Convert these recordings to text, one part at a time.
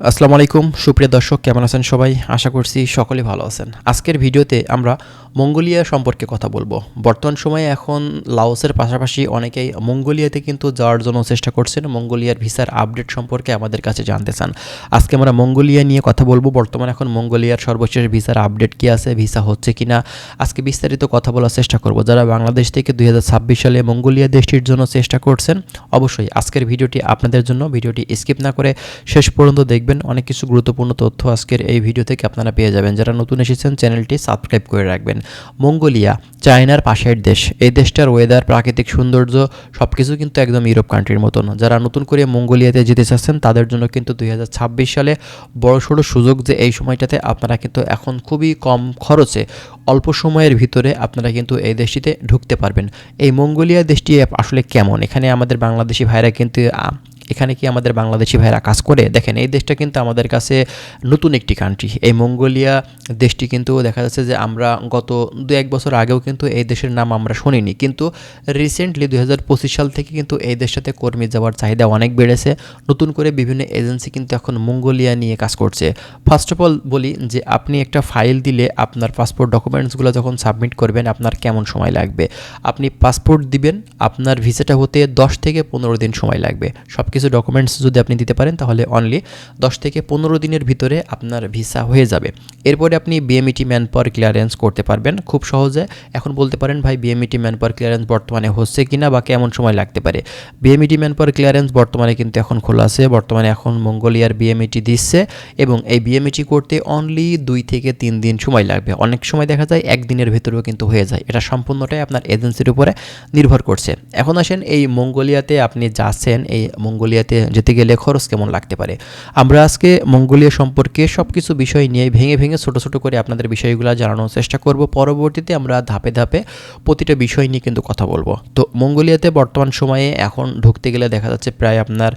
আসসালামু আলাইকুম, সুপ্রিয় দর্শক, কেমন আছেন সবাই? আশা করছি সকলে ভালো আছেন। আজকের ভিডিওতে আমরা মঙ্গোলিয়া সম্পর্কে কথা বলব। বর্তমান সময়ে এখন লাওসের পাশাপাশি অনেকেই মঙ্গোলিয়াতে কিন্তু যাওয়ার জন্য চেষ্টা করছেন। মঙ্গোলিয়ার ভিসার আপডেট সম্পর্কে আমাদের কাছে জানতে চান। আজকে আমরা মঙ্গোলিয়া নিয়ে কথা বলব। বর্তমানে এখন মঙ্গোলিয়ার সর্বশেষ ভিসার আপডেট কি আছে, ভিসা হচ্ছে কিনা, আজকে বিস্তারিত কথা বলার চেষ্টা করব। যারা বাংলাদেশ থেকে দুই হাজার ছাব্বিশ সালে মঙ্গোলিয়া দেশটির জন্য চেষ্টা করছেন, অবশ্যই আজকের ভিডিওটি আপনাদের জন্য। ভিডিওটি স্কিপ না করে শেষ পর্যন্ত দেখবেন। অনেক কিছু গুরুত্বপূর্ণ তথ্য আজকের এই ভিডিও থেকে আপনারা পেয়ে যাবেন। যারা নতুন এসেছেন, চ্যানেলটি সাবস্ক্রাইব করে রাখবেন। মঙ্গোলিয়া, চায়নার পাশের দেশ। এই দেশটার ওয়েদার প্রাকৃতিক সৌন্দর্য সব কিছু কিন্তু একদম ইউরোপ কান্ট্রির মতন। যারা নতুন করে মঙ্গোলিয়াতে যেতে চাচ্ছেন, তাদের জন্য কিন্তু দুই হাজার ছাব্বিশ সালে বড়সড় সুযোগ যে এই সময়টাতে আপনারা কিন্তু এখন খুবই কম খরচে অল্প সময়ের ভিতরে আপনারা কিন্তু এই দেশটিতে ঢুকতে পারবেন। এই মঙ্গোলিয়া দেশটি আসলে কেমন? এখানে আমাদের বাংলাদেশি ভাইরা কিন্তু এখানে কি আমাদের বাংলাদেশি ভাইরা কাজ করে? দেখেন, এই দেশটা কিন্তু আমাদের কাছে নতুন একটি কান্ট্রি এই মঙ্গোলিয়া দেশটি কিন্তু দেখা যাচ্ছে যে আমরা গত দু এক বছর আগেও কিন্তু এই দেশের নাম আমরা শুনিনি। কিন্তু রিসেন্টলি দুই হাজার পঁচিশ সাল থেকে কিন্তু এই দেশটাতে কর্মী যাওয়ার চাহিদা অনেক বেড়েছে। নতুন করে বিভিন্ন এজেন্সি কিন্তু এখন মঙ্গোলিয়া নিয়ে কাজ করছে। ফার্স্ট অফ অল বলি যে আপনি একটা ফাইল দিলে আপনার পাসপোর্ট ডকুমেন্টসগুলো যখন সাবমিট করবেন, আপনার কেমন সময় লাগবে? আপনি পাসপোর্ট দিবেন, আপনার ভিসাটা হতে দশ থেকে পনেরো দিন সময় লাগবে। সব কিছু ডকুমেন্টস যদি আপনি দিতে পারেন, তাহলে অনলি দশ থেকে পনেরো দিনের ভিতরে আপনার ভিসা হয়ে যাবে। এরপরে আপনি বিএমইটি ম্যান পাওয়ার ক্লিয়ারেন্স করতে পারবেন। খুব সহজে এখন বলতে পারেন, ভাই বিএমইটি ম্যান পাওয়ার ক্লিয়ারেন্স বর্তমানে হচ্ছে কিনা বা কেমন সময় লাগতে পারে? বিএমইটি ম্যান পাওয়ার ক্লিয়ারেন্স বর্তমানে কিন্তু এখন খোলা আছে। বর্তমানে এখন মঙ্গোলিয়ার বিএমইটি দিচ্ছে এবং এই বিএমইটি করতে অনলি দুই থেকে তিন দিন সময় লাগবে। অনেক সময় দেখা যায় একদিনের ভেতরেও কিন্তু হয়ে যায়। এটা সম্পূর্ণটাই আপনার এজেন্সির উপরে নির্ভর করছে। এখন আসেন এই মঙ্গোলিয়াতে আপনি যাচ্ছেন, এই মঙ্গোলিয়াতে যেতে গেলে খরচ কেমন লাগতে পারে? আমরা আজকে মঙ্গোলিয়া সম্পর্কে সব কিছু বিষয় নিয়ে ভেঙে ভেঙে ছোট ছোট করে আপনাদের বিষয়গুলো জানানোর চেষ্টা করব। পরবর্তীতে আমরা ধাপে ধাপে প্রতিটা বিষয় নিয়ে কিন্তু কথা বলব। তো মঙ্গোলিয়াতে বর্তমান সময়ে এখন ঢুকতে গেলে দেখা যাচ্ছে প্রায় আপনার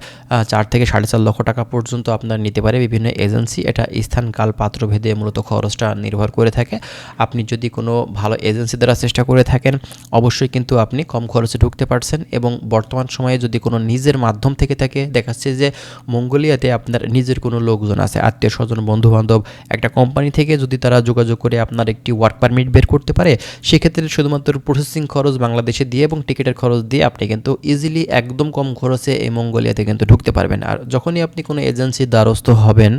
চার থেকে সাড়ে চার লক্ষ টাকা পর্যন্ত আপনার নিতে পারে বিভিন্ন এজেন্সি। এটা স্থান কাল পাত্র ভেদে মূলত খরচটা নির্ভর করে থাকে। আপনি যদি কোনো ভালো এজেন্সি দ্বারা চেষ্টা করে থাকেন, অবশ্যই কিন্তু আপনি কম খরচে ঢুকতে পারছেন এবং বর্তমান সময়ে যদি কোনো নিজের মাধ্যম থেকে থাকে দেখাচ্ছে যে মঙ্গোলিয়াতে আপনার নিজের কোনো লোকজন আছে, আত্মীয় স্বজন বন্ধু বান্ধব একটা কোম্পানি থেকে যদি তারা যোগাযোগ করে আপনার একটি ওয়ার্ক পারমিট বের করতে পারে, সেক্ষেত্রে শুধুমাত্র প্রসেসিং খরচ বাংলাদেশে দিয়ে এবং টিকিটের খরচ দিয়ে আপনি কিন্তু ইজিলি একদম কম খরচে এই মঙ্গোলিয়াতে কিন্তু ঢুকতে পারবেন। আর যখনই আপনি কোনো এজেন্সির দ্বারস্থ হবেন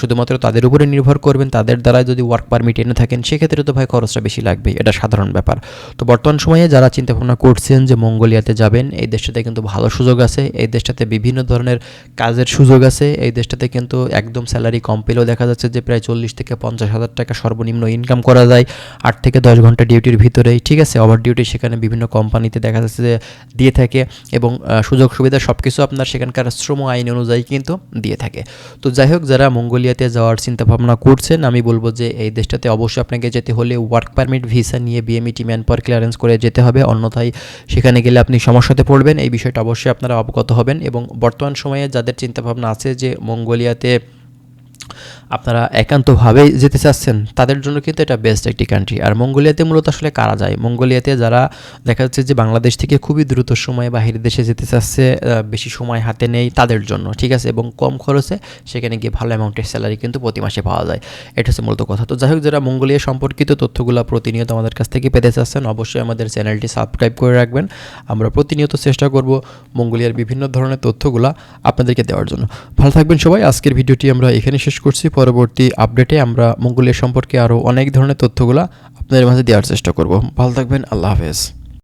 শুধুমাত্র তাদের উপরে নির্ভর করবেন, তাদের দ্বারা যদি ওয়ার্ক পারমিট এনে থাকেন, সেক্ষেত্রে তো ভাই খরচটা বেশি লাগবে, এটা সাধারণ ব্যাপার। তো বর্তমান সময়ে যারা চিন্তা ভাবনা করছেন যে মঙ্গোলিয়াতে যাবেন, এই দেশটাতে কিন্তু ভালো সুযোগ আছে, এই দেশটাতে বিভিন্ন ধরনের কাজের সুযোগ আছে। এই দেশটাতে কিন্তু একদম স্যালারি কম পেলেও দেখা যাচ্ছে যে প্রায় চল্লিশ থেকে পঞ্চাশ হাজার টাকা সর্বনিম্ন ইনকাম করা যায় আট থেকে দশ ঘণ্টা ডিউটির ভিতরেই, ঠিক আছে? ওভার ডিউটি সেখানে বিভিন্ন কোম্পানিতে দেখা যাচ্ছে যে দিয়ে থাকে এবং সুযোগ সুবিধা সব কিছু আপনার সেখানকার শ্রম আইন অনুযায়ী কিন্তু দিয়ে থাকে। তো যাই হোক, যারা মঙ্গোলিয়াতে যাওয়ার চিন্তা ভাবনা করছেন, আমি বলব যে এই দেশটাতে অবশ্যই আপনাকে যেতে হলে ওয়ার্ক পারমিট ভিসা নিয়ে বিএমইটি ম্যান পাওয়ার ক্লিয়ারেন্স করে যেতে হবে। অন্যথায় সেখানে গেলে আপনি সমস্যাতে পড়বেন। এই বিষয়টা অবশ্যই আপনারা অবগত হবেন এবং বর্তমান সময়ে যাদের চিন্তাভাবনা আছে যে মঙ্গোলিয়াতে আপনারা একান্তভাবেই যেতে চাচ্ছেন, তাদের জন্য কিন্তু এটা বেস্ট একটি কান্ট্রি আর মঙ্গোলিয়াতে মূলত আসলে কারা যায়? মঙ্গোলিয়াতে যারা দেখা যাচ্ছে যে বাংলাদেশ থেকে খুবই দ্রুত সময়ে বাহির দেশে যেতে চাচ্ছে বেশি সময় হাতে নেই তাদের জন্য, ঠিক আছে? এবং কম খরচে সেখানে গিয়ে ভালো অ্যামাউন্টের স্যালারি কিন্তু প্রতি মাসে পাওয়া যায়। এটা হচ্ছে মূলত কথা। তো যাই হোক, যারা মঙ্গোলিয়া সম্পর্কিত তথ্যগুলো প্রতিনিয়ত আমাদের কাছ থেকে পেতে চাচ্ছেন, অবশ্যই আমাদের চ্যানেলটি সাবস্ক্রাইব করে রাখবেন। আমরা প্রতিনিয়ত চেষ্টা করব মঙ্গোলিয়ার বিভিন্ন ধরনের তথ্যগুলো আপনাদেরকে দেওয়ার জন্য। ভালো থাকবেন সবাই। আজকের ভিডিওটি আমরা এখানে শেষ করছি। পরবর্তী আপডেটে আমরা মঙ্গোলিয়া সম্পর্কে আরও অনেক ধরনের তথ্যগুলো আপনাদের মাঝে দেওয়ার চেষ্টা করব। ভালো থাকবেন, আল্লাহ হাফেজ।